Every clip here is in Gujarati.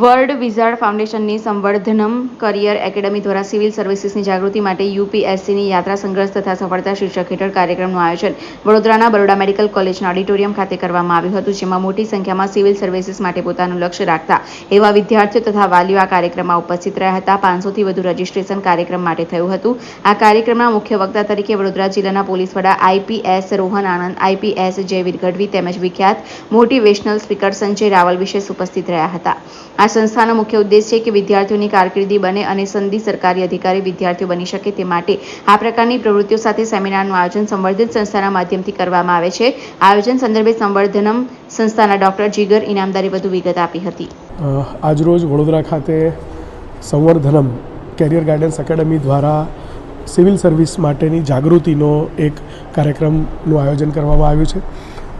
વર્લ્ડ વિઝાર્ડ ફાઉન્ડેશનની સંવર્ધનમ કરિયર એકેડમી દ્વારા સિવિલ સર્વિસીસની જાગૃતિ માટે યુપીએસસીની યાત્રા સંઘર્ષ તથા સફળતા શીર્ષક હેઠળ કાર્યક્રમનું આયોજન વડોદરાના બરોડા મેડિકલ કોલેજના ઓડિટોરિયમ ખાતે કરવામાં આવ્યું હતું, જેમાં મોટી સંખ્યામાં સિવિલ સર્વિસીસ માટે પોતાનું લક્ષ્ય રાખતા એવા વિદ્યાર્થીઓ તથા વાલીઓ આ કાર્યક્રમમાં ઉપસ્થિત રહ્યા હતા. પાંચસોથી વધુ રજીસ્ટ્રેશન કાર્યક્રમ માટે થયું હતું. આ કાર્યક્રમના મુખ્ય વક્તા તરીકે વડોદરા જિલ્લાના પોલીસ વડા આઈપીએસ રોહન આનંદ આઈપીએસ જયવીર ગઢવી તેમજ વિખ્યાત મોટિવેશનલ સ્પીકર સંજય રાવલ વિશેષ ઉપસ્થિત રહ્યા હતા. આ સંસ્થાનો મુખ્ય ઉદ્દેશ છે કે વિદ્યાર્થીઓની કારકિર્દી બને અને સંધિ સરકારી અધિકારી વિદ્યાર્થીઓ બની શકે તે માટે આ પ્રકારની પ્રવૃત્તિઓ સાથે સેમિનારનું આયોજન સંવર્ધિત સંસ્થાના માધ્યમથી કરવામાં આવે છે. આયોજન સંદર્ભે સંવર્ધનમ સંસ્થાના ડોક્ટર જીગર ઇનામદારે વધુ વિગત આપી હતી. આજરોજ વડોદરા ખાતે સંવર્ધનમ કેરિયર ગાઈડન્સ એકેડમી દ્વારા સિવિલ સર્વિસ માટેની જાગૃતિનો એક કાર્યક્રમનું આયોજન કરવામાં આવ્યું છે.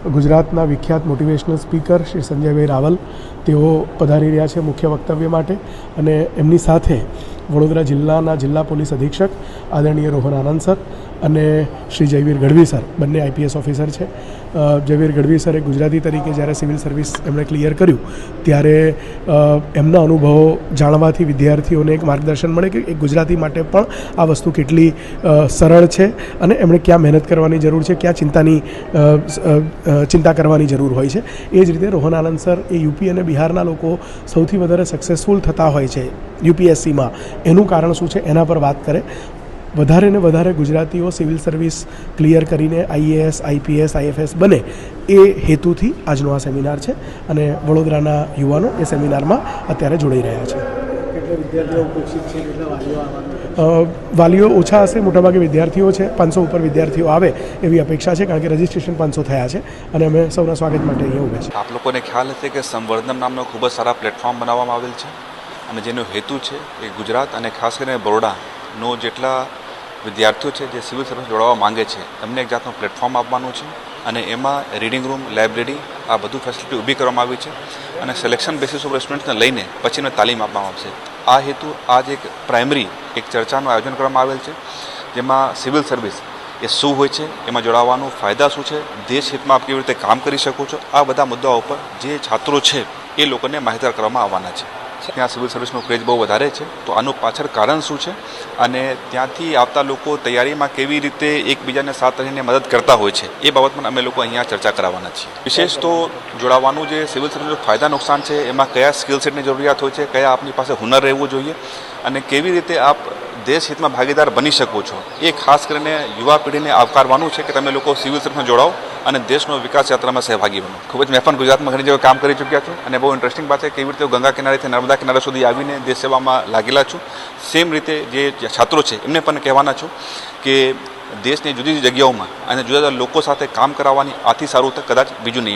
ગુજરાતના વિખ્યાત મોટિવેશનલ સ્પીકર શ્રી સંજયભાઈ રાવલ, તેઓ પધારી રહ્યા છે મુખ્ય વક્તવ્ય માટે અને એમની સાથે વડોદરા જિલ્લાના જિલ્લા પોલીસ અધિક્ષક આદરણીય રોહન આનંદ સર અને શ્રી જયવીર ગઢવી સર. બંને આઈપીએસ ઓફિસર છે. જયવીર ગઢવી સરે ગુજરાતી તરીકે જ્યારે સિવિલ સર્વિસ એમણે ક્લિયર કર્યું, ત્યારે એમના અનુભવો જાણવાથી વિદ્યાર્થીઓને એક માર્ગદર્શન મળે કે એક ગુજરાતી માટે પણ આ વસ્તુ કેટલી સરળ છે અને એમણે ક્યાં મહેનત કરવાની જરૂર છે, ક્યાં ચિંતાની ચિંતા કરવાની જરૂર હોય છે. એ જ રીતે રોહન આનંદ સર એ યુપી અને બિહારના લોકો સૌથી વધારે સક્સેસફુલ થતા હોય છે. યુપીએસસીમાં. એનું કારણ શું છે? એના પર વાત કરે. વધારે ને વધારે ગુજરાતીઓ સિવિલ સર્વિસ ક્લિયર કરીને આઈએએસ આઈપીએસ આઈએફએસ બને એ હેતુથી આજનો આ સેમિનાર છે અને વડોદરાના યુવાનો એ સેમિનારમાં અત્યારે જોડાઈ રહ્યા છે. કેટલા વિદ્યાર્થીઓ ઉપસ્થિત છે? કેટલા વાલીઓ આવવાના અ, વાલીઓ ઓછા હશે મોટાભાગે વિદ્યાર્થીઓ છે. પાંચસો ઉપર વિદ્યાર્થીઓ આવે એવી અપેક્ષા છે કારણ કે રજિસ્ટ્રેશન પાંચસો થયા છે અને અમે સૌના સ્વાગત માટે અહીંયા ઉભે છે આપ લોકોને ખ્યાલ હશે કે સંવર્ધન નામનો ખૂબ જ સારા પ્લેટફોર્મ બનાવવામાં આવેલ છે. અને જેનો હેતુ છે એ ગુજરાત અને ખાસ કરીને બરોડાનો જેટલા વિદ્યાર્થીઓ છે જે સિવિલ સર્વિસ જોડાવા માંગે છે એમને એક જાતનું પ્લેટફોર્મ આપવાનું છે અને એમાં રીડિંગ રૂમ લાઇબ્રેરી આ બધું ફેસિલિટી ઊભી કરવામાં આવી છે અને સિલેક્શન બેસિસ ઉપર સ્ટુડન્ટ્સને લઈને પછીને તાલીમ આપવામાં આવશે. આ હેતુ આજ એક પ્રાઇમરી એક ચર્ચાનું આયોજન કરવામાં આવેલ છે, જેમાં સિવિલ સર્વિસ એ શું હોય છે, એમાં જોડાવાનું ફાયદા શું છે, દેશ હિતમાં આપ કેવી રીતે કામ કરી શકો છો, આ બધા મુદ્દાઓ પર જે છાત્રો છે એ લોકોને માહિતગાર કરવામાં આવવાના છે. ત્યાં સિવિલ સર્વિસનો ક્રેઝ બહુ વધારે છે. તો આનું પાછળ કારણ શું છે? અને ત્યાંથી આવતા લોકો તૈયારીમાં કેવી રીતે એકબીજાને સાથ રહીને મદદ કરતા હોય છે? એ બાબતમાં અમે લોકો અહીંયા ચર્ચા કરાવવાના છીએ. વિશેષ તો જોડાવાનું જે સિવિલ સર્વિસનું ફાયદા નુકસાન છે, એમાં કયા સ્કિલ સેટની જરૂરિયાત હોય છે, કયા આપની પાસે હુનર રહેવું જોઈએ અને કેવી રીતે આપ દેશ હિતમાં ભાગીદાર બની શકો છો? એ ખાસ કરીને યુવા પેઢીને આવકારવાનું છે કે તમે લોકો સિવિલ સર્વિસમાં જોડાઓ. અને દેશનો વિકાસ યાત્રામાં સહભાગી બનો. ખૂબ જ મેં પણ ગુજરાતમાં ઘણી જગ્યાએ કામ કરી ચૂક્યા છું અને બહુ ઇન્ટરેસ્ટિંગ વાત છે કેવી રીતે ગંગા કિનારેથી નર્મદા કિનારા સુધી આવીને દેશ સેવામાં લાગેલા છું. સેમ રીતે જે છાત્રો છે, એમને પણ કહેવાના છું કે દેશની જુદી જુદી જગ્યાઓમાં અને જુદા જુદા લોકો સાથે કામ કરાવવાની આથી સારું તો કદાચ બીજું નહીં